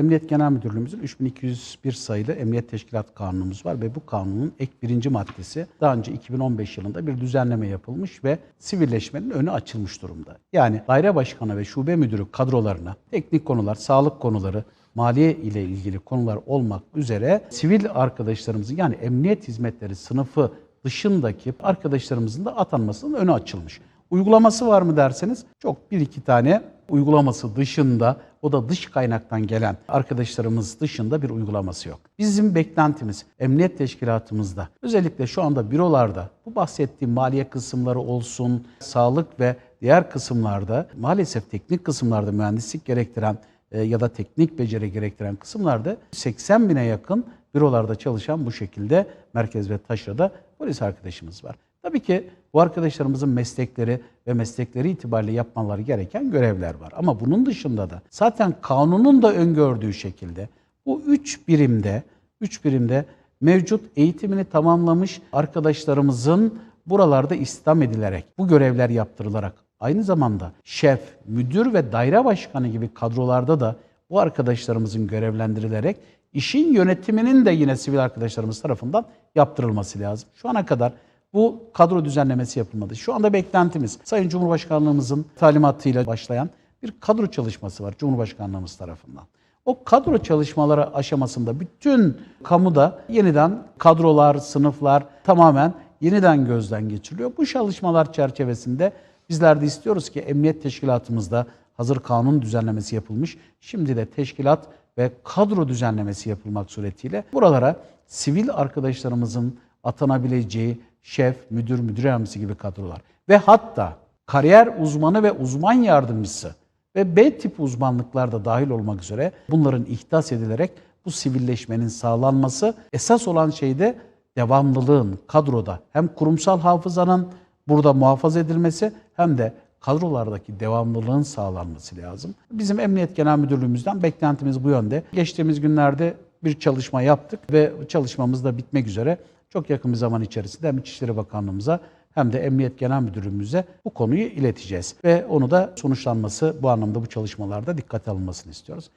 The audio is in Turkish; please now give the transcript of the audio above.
Emniyet Genel Müdürlüğümüzün 3201 sayılı Emniyet Teşkilat Kanunumuz var ve bu kanunun ek birinci maddesi daha önce 2015 yılında bir düzenleme yapılmış ve sivilleşmenin önü açılmış durumda. Yani daire başkanı ve şube müdürü kadrolarına teknik konular, sağlık konuları, maliye ile ilgili konular olmak üzere sivil arkadaşlarımızın yani emniyet hizmetleri sınıfı dışındaki arkadaşlarımızın da atanmasının önü açılmış. Uygulaması var mı derseniz çok bir iki tane uygulaması dışında o da dış kaynaktan gelen arkadaşlarımız dışında bir uygulaması yok. Bizim beklentimiz emniyet teşkilatımızda özellikle şu anda bürolarda bu bahsettiğim maliye kısımları olsun, sağlık ve diğer kısımlarda maalesef teknik kısımlarda mühendislik gerektiren e, ya da teknik beceri gerektiren kısımlarda 80 bine yakın bürolarda çalışan bu şekilde merkez ve taşrada polis arkadaşımız var. Tabii ki bu arkadaşlarımızın meslekleri ve meslekleri itibariyle yapmaları gereken görevler var. Ama bunun dışında da zaten kanunun da öngördüğü şekilde bu üç birimde, üç birimde mevcut eğitimini tamamlamış arkadaşlarımızın buralarda istihdam edilerek, bu görevler yaptırılarak aynı zamanda şef, müdür ve daire başkanı gibi kadrolarda da bu arkadaşlarımızın görevlendirilerek işin yönetiminin de yine sivil arkadaşlarımız tarafından yaptırılması lazım. Şu ana kadar bu kadro düzenlemesi yapılmadı. Şu anda beklentimiz Sayın Cumhurbaşkanlığımızın talimatıyla başlayan bir kadro çalışması var Cumhurbaşkanlığımız tarafından. O kadro çalışmaları aşamasında bütün kamuda yeniden kadrolar, sınıflar tamamen yeniden gözden geçiriliyor. Bu çalışmalar çerçevesinde bizler de istiyoruz ki emniyet teşkilatımızda hazır kanun düzenlemesi yapılmış. Şimdi de teşkilat ve kadro düzenlemesi yapılmak suretiyle buralara sivil arkadaşlarımızın atanabileceği şef, müdür, müdür yardımcısı gibi kadrolar ve hatta kariyer uzmanı ve uzman yardımcısı ve B tip uzmanlıklar da dahil olmak üzere bunların ihdas edilerek bu sivilleşmenin sağlanması esas olan şey de devamlılığın kadroda hem kurumsal hafızanın burada muhafaza edilmesi hem de kadrolardaki devamlılığın sağlanması lazım. Bizim Emniyet Genel Müdürlüğümüzden beklentimiz bu yönde. Geçtiğimiz günlerde bir çalışma yaptık ve çalışmamız da bitmek üzere. Çok yakın bir zaman içerisinde hem İçişleri Bakanlığımıza hem de Emniyet Genel Müdürlüğümüze bu konuyu ileteceğiz. Ve onu da sonuçlanması bu anlamda bu çalışmalarda dikkate alınmasını istiyoruz.